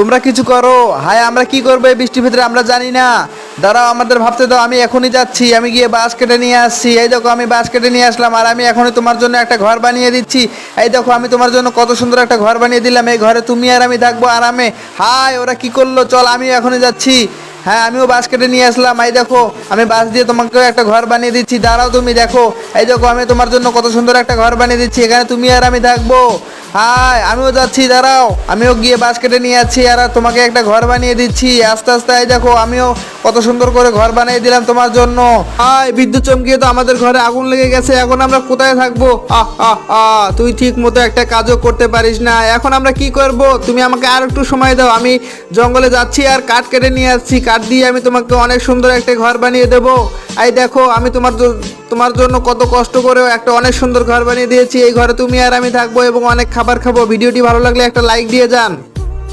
তোমরা কিছু করো। হায়, আমরা কি করব এই বৃষ্টির ভিতরে? আমরা জানি না। দাঁড়াও, আমাদের ভাবতে দাও, আমি এখনই যাচ্ছি। আমি গিয়ে বাস কেটে নিয়ে আসছি। এই দেখো, আমি বাস কেটে নিয়ে আসলাম আর আমি এখনই তোমার জন্য একটা ঘর বানিয়ে দিচ্ছি। এই দেখো, আমি তোমার জন্য কত সুন্দর একটা ঘর বানিয়ে দিলাম। এই ঘরে তুমি আর আমি থাকব আরামে। হায়, ওরা কি করল? চল আমি এখনই যাচ্ছি। হ্যাঁ আমিও বাস কেটে নিয়ে আসলাম। এই দেখো, আমি বাস দিয়ে তোমাকে একটা ঘর বানিয়ে দিচ্ছি। দাঁড়াও তুমি, দেখো। এই দেখো, আমি তোমার জন্য কত সুন্দর একটা ঘর বানিয়ে দিচ্ছি। এখানে তুমি আর আমি থাকব। হাই, আমিও যাচ্ছি, দাঁড়াও। আমিও গিয়ে বাস কেটে নিয়ে যাচ্ছি, আর তোমাকে একটা ঘর বানিয়ে দিচ্ছি। আস্তে আস্তে দেখো, আমিও কত সুন্দর করে ঘর বানিয়ে দিলাম তোমার জন্য। হাই বিদ্যুৎ চমকিয়ে তো আমাদের ঘরে আগুন লেগে গেছে, এখন আমরা কোথায় থাকব? আহ আহ আহ, তুই ঠিক মতো একটা কাজও করতে পারিস না। এখন আমরা কি করব? তুমি আমাকে আর একটু সময় দাও, আমি জঙ্গলে যাচ্ছি আর কাঠ কেটে নিয়ে আসছি। কাঠ দিয়ে আমি তোমাকে অনেক সুন্দর একটা ঘর বানিয়ে দেবো। এই দেখো, আমি তোমার তোমার জন্য কত কষ্ট করেও একটা অনেক সুন্দর ঘর বানিয়ে দিয়েছি। এই ঘরে তুমি আর আমি থাকব এবং অনেক খাবার খাব। ভিডিওটি ভালো লাগলে একটা লাইক দিয়ে যান।